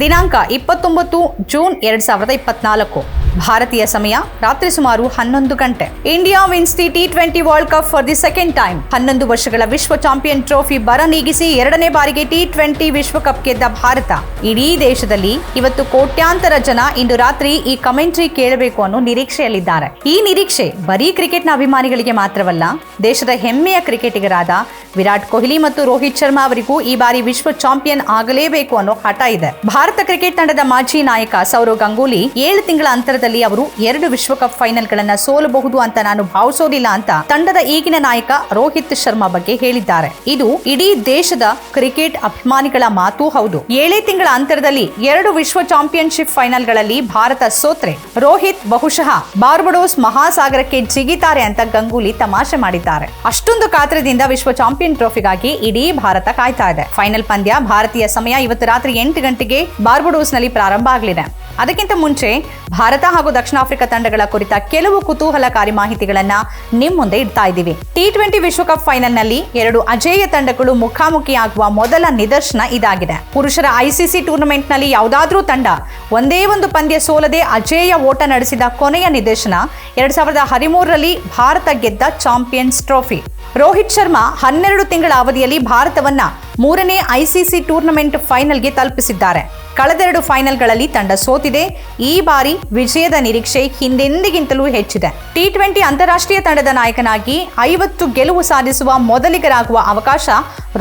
ದಿನಾಂಕ ಇಪ್ಪತ್ತೊಂಬತ್ತು ಜೂನ್ ಎರಡು ಸಾವಿರದ ಇಪ್ಪತ್ನಾಲ್ಕು. ಭಾರತೀಯ ಸಮಯ ರಾತ್ರಿ ಸುಮಾರು ಹನ್ನೊಂದು ಗಂಟೆ. India wins the T twenty world cup for the second time ಹನ್ನೊಂದು ವರ್ಷಗಳ ವಿಶ್ವ ಚಾಂಪಿಯನ್ ಟ್ರೋಫಿ ಬರ ನೀಗಿಸಿ ಎರಡನೇ ಬಾರಿಗೆ ಟಿ ಟ್ವೆಂಟಿ ವಿಶ್ವಕಪ್ ಗೆದ್ದ ಭಾರತ. ಇಡೀ ದೇಶದಲ್ಲಿ ಇವತ್ತು ಕೋಟ್ಯಾಂತರ ಜನ ಇಂದು ರಾತ್ರಿ ಈ ಕಮೆಂಟ್ರಿ ಕೇಳಬೇಕು ಅನ್ನೋ ನಿರೀಕ್ಷೆಯಲ್ಲಿದ್ದಾರೆ. ಈ ನಿರೀಕ್ಷೆ ಬರೀ ಕ್ರಿಕೆಟ್ನ ಅಭಿಮಾನಿಗಳಿಗೆ ಮಾತ್ರವಲ್ಲ, ದೇಶದ ಹೆಮ್ಮೆಯ ಕ್ರಿಕೆಟಿಗರಾದ ವಿರಾಟ್ ಕೊಹ್ಲಿ ಮತ್ತು ರೋಹಿತ್ ಶರ್ಮಾ ಅವರಿಗೂ ಈ ಬಾರಿ ವಿಶ್ವ ಚಾಂಪಿಯನ್ ಆಗಲೇಬೇಕು ಅನ್ನೋ ಹಠ ಇದೆ. ಭಾರತ ಕ್ರಿಕೆಟ್ ತಂಡದ ಮಾಜಿ ನಾಯಕ ಸೌರವ್ ಗಂಗೂಲಿ ಏಳು ತಿಂಗಳ ಅಂತರದಲ್ಲಿ ಅವರು ಎರಡು ವಿಶ್ವಕಪ್ ಫೈನಲ್ ಗಳನ್ನ ಸೋಲಬಹುದು ಅಂತ ನಾನು ಭಾವಿಸೋದಿಲ್ಲ ಅಂತ ತಂಡದ ಈಗಿನ ನಾಯಕ ರೋಹಿತ್ ಶರ್ಮಾ ಬಗ್ಗೆ ಹೇಳಿದ್ದಾರೆ. ಇದು ಇಡೀ ದೇಶದ ಕ್ರಿಕೆಟ್ ಅಭಿಮಾನಿಗಳ ಮಾತು ಹೌದು. ಏಳೇ ತಿಂಗಳ ಅಂತರದಲ್ಲಿ ಎರಡು ವಿಶ್ವ ಚಾಂಪಿಯನ್ಶಿಪ್ ಫೈನಲ್ಗಳಲ್ಲಿ ಭಾರತ ಸೋತ್ರೆ. ರೋಹಿತ್ ಬಹುಶಃ ಬಾರ್ಬಡೋಸ್ ಮಹಾಸಾಗರಕ್ಕೆ ಜಿಗಿತಾರೆ ಅಂತ ಗಂಗೂಲಿ ತಮಾಷೆ ಮಾಡಿದ್ದಾರೆ. ಅಷ್ಟೊಂದು ಕಾತ್ರದಿಂದ ವಿಶ್ವ ಚಾಂಪಿಯನ್ ಟ್ರೋಫಿಗಾಗಿ ಇಡೀ ಭಾರತ ಕಾಯ್ತಾ ಇದೆ. ಫೈನಲ್ ಪಂದ್ಯ ಭಾರತೀಯ ಸಮಯ ಇವತ್ತು ರಾತ್ರಿ ಎಂಟು ಗಂಟೆಗೆ ಬಾರ್ಬಡೋಸ್ನಲ್ಲಿ ಪ್ರಾರಂಭ ಆಗಲಿದೆ. ಅದಕ್ಕಿಂತ ಮುಂಚೆ ಭಾರತ ಹಾಗೂ ದಕ್ಷಿಣ ಆಫ್ರಿಕಾ ತಂಡಗಳ ಕುರಿತ ಕೆಲವು ಕುತೂಹಲಕಾರಿ ಮಾಹಿತಿಗಳನ್ನ ನಿಮ್ಮ ಮುಂದೆ ಇಡ್ತಾ ಇದ್ದೀವಿ. ಟಿ ಟ್ವೆಂಟಿ ವಿಶ್ವಕಪ್ ಫೈನಲ್ನಲ್ಲಿ ಎರಡು ಅಜೇಯ ತಂಡಗಳು ಮುಖಾಮುಖಿಯಾಗುವ ಮೊದಲ ನಿದರ್ಶನ ಇದಾಗಿದೆ. ಪುರುಷರ ಐಸಿಸಿ ಟೂರ್ನಮೆಂಟ್ನಲ್ಲಿ ಯಾವುದಾದ್ರೂ ತಂಡ ಒಂದೇ ಒಂದು ಪಂದ್ಯ ಸೋಲದೆ ಅಜೇಯ ಓಟ ನಡೆಸಿದ ಕೊನೆಯ ನಿದರ್ಶನ ಎರಡ್ ಸಾವಿರದ ಹದಿಮೂರರಲ್ಲಿ ಭಾರತ ಗೆದ್ದ ಚಾಂಪಿಯನ್ಸ್ ಟ್ರೋಫಿ. ರೋಹಿತ್ ಶರ್ಮಾ ಹನ್ನೆರಡು ತಿಂಗಳ ಅವಧಿಯಲ್ಲಿ ಭಾರತವನ್ನ ಮೂರನೇ ಐಸಿಸಿ ಟೂರ್ನಮೆಂಟ್ ಫೈನಲ್ಗೆ ತಲುಪಿಸಿದ್ದಾರೆ. ಕಳೆದೆರಡು ಫೈನಲ್ಗಳಲ್ಲಿ ತಂಡ ಸೋತಿದೆ. ಈ ಬಾರಿ ವಿಜಯದ ನಿರೀಕ್ಷೆ ಹಿಂದೆಂದಿಗಿಂತಲೂ ಹೆಚ್ಚಿದೆ. ಟಿ ಟ್ವೆಂಟಿ ಅಂತಾರಾಷ್ಟ್ರೀಯ ತಂಡದ ನಾಯಕನಾಗಿ ಐವತ್ತು ಗೆಲುವು ಸಾಧಿಸುವ ಮೊದಲಿಗರಾಗುವ ಅವಕಾಶ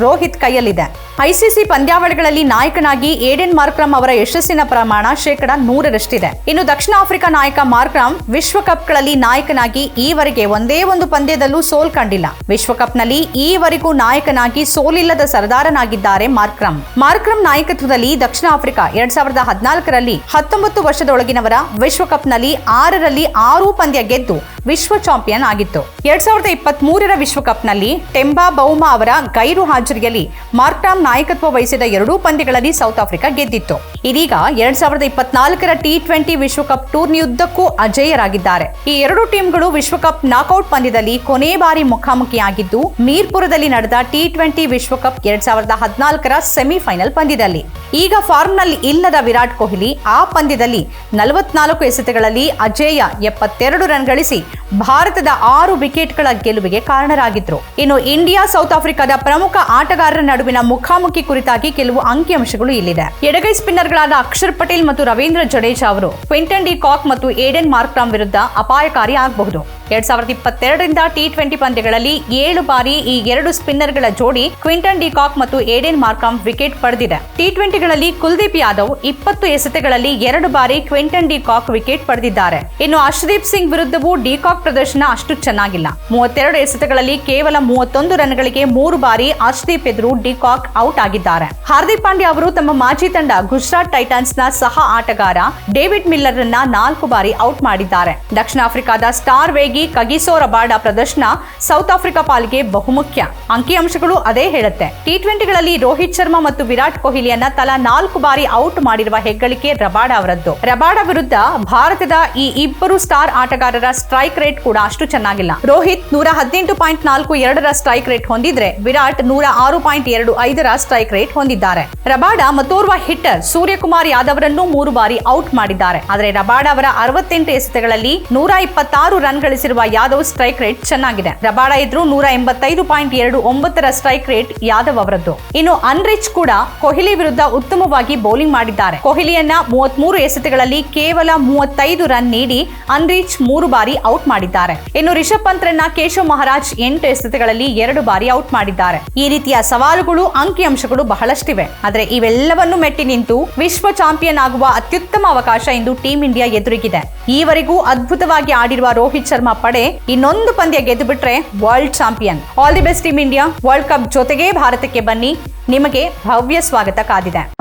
ರೋಹಿತ್ ಕೈಯಲ್ಲಿದೆ. ಐಸಿಸಿ ಪಂದ್ಯಾವಳಿಗಳಲ್ಲಿ ನಾಯಕನಾಗಿ ಏಡೆನ್ ಮಾರ್ಕ್ರಮ್ ಅವರ ಯಶಸ್ಸಿನ ಪ್ರಮಾಣ ಶೇಕಡ ನೂರರಷ್ಟಿದೆ. ಇನ್ನು ದಕ್ಷಿಣ ಆಫ್ರಿಕಾ ನಾಯಕ ಮಾರ್ಕ್ರಮ್ ವಿಶ್ವಕಪ್ಗಳಲ್ಲಿ ನಾಯಕನಾಗಿ ಈವರೆಗೆ ಒಂದೇ ಒಂದು ಪಂದ್ಯದಲ್ಲೂ ಸೋಲ್ ಕಂಡಿಲ್ಲ ವಿಶ್ವಕಪ್ನಲ್ಲಿ ಈವರೆಗೂ ನಾಯಕನಾಗಿ ಸೋಲಿಲ್ಲದ ಸರದಾರನಾಗಿದ್ದಾರೆ ಮಾರ್ಕ್ರಮ್ ಮಾರ್ಕ್ರಮ್ ನಾಯಕತ್ವದಲ್ಲಿ ದಕ್ಷಿಣ ಆಫ್ರಿಕಾ ಎರಡ್ ಸಾವಿರದ ಹದಿನಾಲ್ಕರಲ್ಲಿ ಹತ್ತೊಂಬತ್ತು ವರ್ಷದೊಳಗಿನವರ ವಿಶ್ವಕಪ್ನಲ್ಲಿ ಆರರಲ್ಲಿ ಆರು ಪಂದ್ಯ ಗೆದ್ದು ವಿಶ್ವ ಚಾಂಪಿಯನ್ ಆಗಿತ್ತು. ಎರಡ್ ಸಾವಿರದ ಇಪ್ಪತ್ತ್ ಮೂರರ ವಿಶ್ವಕಪ್ನಲ್ಲಿ ಟೆಂಬಾ ಬೌಮಾ ಅವರ ಗೈರು ಹಾಜರಿಯಲ್ಲಿ ಮಾರ್ಕ್ಟಾಮ್ ನಾಯಕತ್ವ ವಹಿಸಿದ ಎರಡೂ ಪಂದ್ಯಗಳಲ್ಲಿ ಸೌತ್ ಆಫ್ರಿಕಾ ಗೆದ್ದಿತ್ತು. ಇದೀಗ ಎರಡ್ ಸಾವಿರದ ಇಪ್ಪತ್ನಾಲ್ಕರ ಟಿ ಟ್ವೆಂಟಿ ವಿಶ್ವಕಪ್ ಟೂರ್ನಿಯುದ್ದಕ್ಕೂ ಅಜೇಯರಾಗಿದ್ದಾರೆ. ಈ ಎರಡು ಟೀಮ್ಗಳು ವಿಶ್ವಕಪ್ ನಾಕೌಟ್ ಪಂದ್ಯದಲ್ಲಿ ಕೊನೆ ಬಾರಿ ಮುಖಾಮುಖಿಯಾಗಿದ್ದು, ಮೀರ್ಪುರದಲ್ಲಿ ನಡೆದ ಟಿ ಟ್ವೆಂಟಿ ವಿಶ್ವಕಪ್ ಎರಡ್ ಸಾವಿರದ ಹದಿನಾಲ್ಕರ ಸೆಮಿಫೈನಲ್ ಪಂದ್ಯದಲ್ಲಿ. ಈಗ ಫಾರ್ಮ್ನಲ್ಲಿ ಇಲ್ಲದ ವಿರಾಟ್ ಕೊಹ್ಲಿ ಆ ಪಂದ್ಯದಲ್ಲಿ ನಲವತ್ನಾಲ್ಕು ಎಸೆತಗಳಲ್ಲಿ ಅಜೇಯ ಎಪ್ಪತ್ತೆರಡು ರನ್ ಗಳಿಸಿ ಭಾರತದ ಆರು ವಿಕೆಟ್ಗಳ ಗೆಲುವಿಗೆ ಕಾರಣರಾಗಿದ್ರು. ಇನ್ನು ಇಂಡಿಯಾ, ಸೌತ್ ಆಫ್ರಿಕಾದ ಪ್ರಮುಖ ಆಟಗಾರರ ನಡುವಿನ ಮುಖಾಮುಖಿ ಕುರಿತಾಗಿ ಕೆಲವು ಅಂಕಿಅಂಶಗಳು ಇಲ್ಲಿದೆ. ಎಡಗೈ ಸ್ಪಿನ್ನರ್ಗಳಾದ ಅಕ್ಷರ್ ಪಟೇಲ್ ಮತ್ತು ರವೀಂದ್ರ ಜಡೇಜಾ ಅವರು ಕ್ವಿಂಟನ್ ಡಿ ಕಾಕ್ ಮತ್ತು ಏಡೆನ್ ಮಾರ್ಕ್ರಾಮ್ ವಿರುದ್ಧ ಅಪಾಯಕಾರಿ ಆಗಬಹುದು. ಎರಡ್ ಸಾವಿರದ ಇಪ್ಪತ್ತೆರಡರಿಂದ ಟಿ ಟ್ವೆಂಟಿ ಪಂದ್ಯಗಳಲ್ಲಿ ಏಳು ಬಾರಿ ಈ ಎರಡು ಸ್ಪಿನ್ನರ್ಗಳ ಜೋಡಿ ಕ್ವಿಂಟನ್ ಡಿ ಕಾಕ್ ಮತ್ತು ಏಡೆನ್ ಮಾರ್ಕ್ರಾಮ್ ವಿಕೆಟ್ ಪಡೆದಿದೆ. ಟಿ ಟ್ವೆಂಟಿಗಳಲ್ಲಿ ಕುಲ್ದೀಪ್ ಯಾದವ್ ಇಪ್ಪತ್ತು ಎಸೆತಗಳಲ್ಲಿ ಎರಡು ಬಾರಿ ಕ್ವಿಂಟನ್ ಡಿ ಕಾಕ್ ವಿಕೆಟ್ ಪಡೆದಿದ್ದಾರೆ. ಇನ್ನು ಅಶ್ರದೀಪ್ ಸಿಂಗ್ ವಿರುದ್ಧವೂ ಡಿ ಕಾಕ್ ಪ್ರದರ್ಶನ ಅಷ್ಟು ಚೆನ್ನಾಗಿಲ್ಲ. ಮೂವತ್ತೆರಡು ಎಸೆತಗಳಲ್ಲಿ ಕೇವಲ ಮೂವತ್ತೊಂದು ರನ್ಗಳಿಗೆ ಮೂರು ಬಾರಿ ಅಶ್ದೀಪ್ ಎದುರು ಡಿಕಾಕ್ ಔಟ್ ಆಗಿದ್ದಾರೆ. ಹಾರ್ದಿಕ್ ಪಾಂಡ್ಯ ಅವರು ತಮ್ಮ ಮಾಜಿ ತಂಡ ಗುಜರಾತ್ ಟೈಟನ್ಸ್ನ ಸಹ ಆಟಗಾರ ಡೇವಿಡ್ ಮಿಲ್ಲರ್ ರನ್ನ ನಾಲ್ಕು ಬಾರಿ ಔಟ್ ಮಾಡಿದ್ದಾರೆ. ದಕ್ಷಿಣ ಆಫ್ರಿಕಾದ ಸ್ಟಾರ್ ವೇಗಿ ಕಗಿಸೋ ರಬಾಡ ಪ್ರದರ್ಶನ ಸೌತ್ ಆಫ್ರಿಕಾ ಪಾಲಿಗೆ ಬಹುಮುಖ್ಯ. ಅಂಕಿಅಂಶಗಳು ಅದೇ ಹೇಳುತ್ತೆ. ಟಿ ಟ್ವೆಂಟಿಗಳಲ್ಲಿ ರೋಹಿತ್ ಶರ್ಮಾ ಮತ್ತು ವಿರಾಟ್ ಕೊಹ್ಲಿಯನ್ನ ತಲಾ ನಾಲ್ಕು ಬಾರಿ ಔಟ್ ಮಾಡಿರುವ ಹೆಗ್ಗಳಿಕೆ ರಬಾಡ ಅವರದ್ದು. ರಬಾಡ ವಿರುದ್ಧ ಭಾರತದ ಈ ಇಬ್ಬರು ಸ್ಟಾರ್ ಆಟಗಾರರ ಸ್ಟ್ರೈಕ್ ರೇಟ್ ಕೂಡ ಅಷ್ಟು ಚೆನ್ನಾಗಿಲ್ಲ. ರೋಹಿತ್ ನೂರ ಹದಿನೆಂಟು ಪಾಯಿಂಟ್ ನಾಲ್ಕು ಎರಡರ ಸ್ಟ್ರೈಕ್ ರೇಟ್ ಹೊಂದಿದ್ರೆ ವಿರಾಟ್ ನೂರ ಆರು ಪಾಯಿಂಟ್ ಎರಡು ಐದರ ಸ್ಟ್ರೈಕ್ ರೇಟ್ ಹೊಂದಿದ್ದಾರೆ. ರಬಾಡ ಮತ್ತೋರ್ವ ಹಿಟ್ಟರ್ ಸೂರ್ಯಕುಮಾರ್ ಯಾದವ್ರನ್ನು ಮೂರು ಬಾರಿ ಔಟ್ ಮಾಡಿದ್ದಾರೆ. ಆದರೆ ರಬಾಡ ಅವರ ಅರವತ್ತೆಂಟು ಎಸೆತಗಳಲ್ಲಿ ನೂರ ಇಪ್ಪತ್ತಾರು ರನ್ ಗಳಿಸಿರುವ ಯಾದವ್ ಸ್ಟ್ರೈಕ್ ರೇಟ್ ಚೆನ್ನಾಗಿದೆ. ರಬಾಡ ಎದುರು ನೂರ ಎಂಬತ್ತೈದು ಪಾಯಿಂಟ್ ಎರಡು ಒಂಬತ್ತರ ಸ್ಟ್ರೈಕ್ ರೇಟ್ ಯಾದವ್ ಅವರದ್ದು. ಇನ್ನು ಅನ್ರಿಚ್ ಕೂಡ ಕೊಹ್ಲಿ ವಿರುದ್ಧ ಉತ್ತಮವಾಗಿ ಬೌಲಿಂಗ್ ಮಾಡಿದ್ದಾರೆ. ಕೊಹ್ಲಿಯನ್ನ ಮೂವತ್ಮೂರು ಎಸೆತಗಳಲ್ಲಿ ಕೇವಲ ಮೂವತ್ತೈದು ರನ್ ನೀಡಿ ಅನ್ರಿಚ್ ಮೂರು ಬಾರಿ ಔಟ್ ಮಾಡಿದ್ದಾರೆ. ಇನ್ನು ರಿಷಬ್ ಪಂತ್ರನ್ನ ಕೇಶವ್ ಮಹಾರಾಜ್ ಎಂಟು ಎಸೆತಗಳಲ್ಲಿ ಎರಡು ಬಾರಿ ಔಟ್ ಮಾಡಿದ್ದಾರೆ. ಈ ರೀತಿಯ ಸವಾಲುಗಳು, ಅಂಕಿಅಂಶಗಳು ಬಹಳಷ್ಟಿವೆ. ಆದರೆ ಇವೆಲ್ಲವನ್ನು ಮೆಟ್ಟಿ ನಿಂತು ವಿಶ್ವ ಚಾಂಪಿಯನ್ ಆಗುವ ಅತ್ಯುತ್ತಮ ಅವಕಾಶ ಇಂದು ಟೀಂ ಇಂಡಿಯಾ ಎದುರಿಗಿದೆ. ಈವರೆಗೂ ಅದ್ಭುತವಾಗಿ ಆಡಿರುವ ರೋಹಿತ್ ಶರ್ಮಾ ಪಡೆ ಇನ್ನೊಂದು ಪಂದ್ಯ ಗೆದ್ದು ಬಿಟ್ರೆ world champion. All the best team India world cup ಜೊತೆಗೆ ಭಾರತಕ್ಕೆ ಬನ್ನಿ. ನಿಮಗೆ ಭವ್ಯ ಸ್ವಾಗತ ಕಾದಿದೆ.